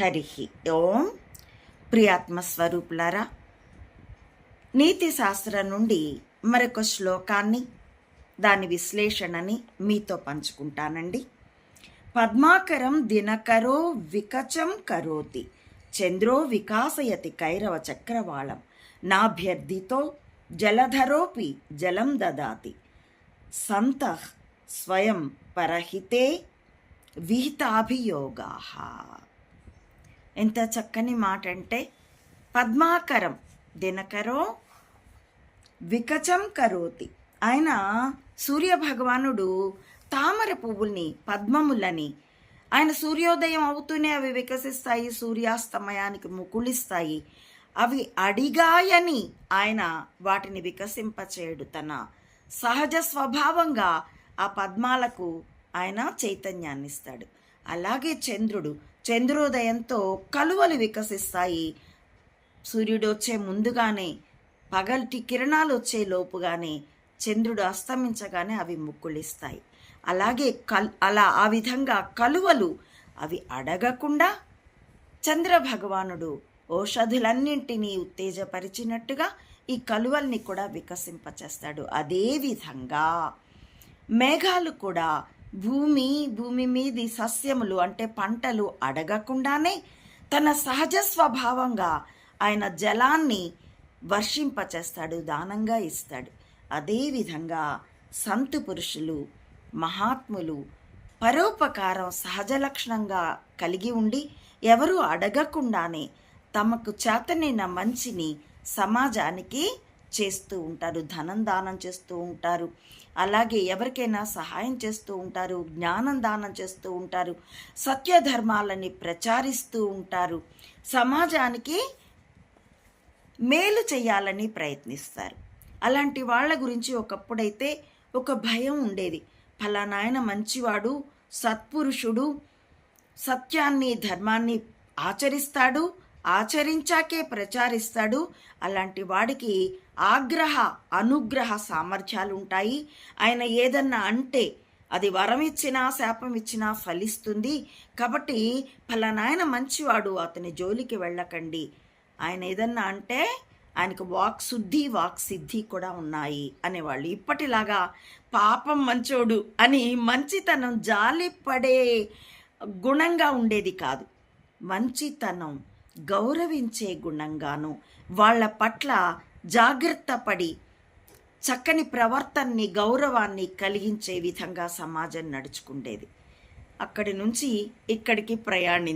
హరి ఓం ప్రియాత్మస్వరూపులారా. నీతి శాస్త్రం నుండి మరొక శ్లోకాన్ని దాని విశ్లేషణని మీతో పంచుకుంటానండి. పద్మాకరం దినకరో వికచం కరోతి చంద్రో వికాసయతి కైరవ చక్రవాళం నాభ్యర్థితో జలధరోపి జలం దదాతి సంత స్వయం పరహితే విహితాభియోగా. ఎంత చక్కని మాట అంటే పద్మాకరం దినకరో వికచం కరోతి. ఆయన సూర్య భగవానుడు తామర పువ్వుల్ని పద్మములని ఆయన సూర్యోదయం అవుతూనే అవి వికసిస్తాయి సూర్యాస్తమయానికి ముకుళిస్తాయి. అవి అడిగాయని ఆయన వాటిని వికసింపచేయడు తన సహజ స్వభావంగా ఆ పద్మాలకు ఆయన చైతన్యాన్ని ఇస్తాడు అలాగే చంద్రుడు చంద్రోదయంతో కలువలు వికసిస్తాయి. సూర్యుడు వచ్చే ముందుగానే పగటి కిరణాలు వచ్చే లోపుగానే చంద్రుడు అస్తమించగానే అవి ముక్కులిస్తాయి అలాగే కల్ అలా ఆ విధంగా కలువలు అవి అడగకుండా చంద్ర భగవానుడు ఔషధులన్నింటినీ ఉత్తేజపరిచినట్టుగా ఈ కలువల్ని కూడా వికసింపచేస్తాడు. అదేవిధంగా మేఘాలు కూడా భూమి భూమి మీది సస్యములు అంటే పంటలు అడగకుండానే తన సహజ స్వభావంగా ఆయన జలాన్ని వర్షింపచేస్తాడు దానంగా ఇస్తాడు. అదేవిధంగా సంతు పురుషులు మహాత్ములు పరోపకారం సహజ లక్షణంగా కలిగి ఉండి ఎవరు అడగకుండానే తమకు చేతనైన మంచిని సమాజానికి చేస్తూ ఉంటారు ధనం దానం చేస్తూ ఉంటారు. అలాగే ఎవరికైనా సహాయం చేస్తూ ఉంటారు జ్ఞానం దానం చేస్తూ ఉంటారు సత్యధర్మాలని ప్రచారిస్తూ ఉంటారు. సమాజానికి మేలు చేయాలని ప్రయత్నిస్తారు. అలాంటి వాళ్ళ గురించి ఒకప్పుడైతే ఒక భయం ఉండేది. ఫలానాయన మంచివాడు సత్పురుషుడు సత్యాన్ని ధర్మాన్ని ఆచరిస్తాడు ఆచరించాకే ప్రచారిస్తాడు. అలాంటి వాడికి ఆగ్రహ అనుగ్రహ సామర్థ్యాలు ఉంటాయి ఆయన ఏదన్నా అంటే అది వరం ఇచ్చినా శాపం ఇచ్చినా ఫలిస్తుంది. కాబట్టి ఫలానాయన మంచివాడు అతని జోలికి వెళ్ళకండి. ఆయన ఏదన్నా అంటే ఆయనకు వాక్ శుద్ధి వాక్ సిద్ధి కూడా ఉన్నాయి అనేవాళ్ళు. ఇప్పటిలాగా పాపం మంచోడు అని మంచితనం జాలిపడే గుణంగా ఉండేది కాదు. మంచితనం గౌరవించే గుణంగాను వాళ్ళ పట్ల జాగ్రత్త పడి చక్కని ప్రవర్తనని గౌరవాన్ని కలిగించే విధంగా సమాజం నడుచుకుండేది. అక్కడి నుంచి ఇక్కడికి ప్రయాణి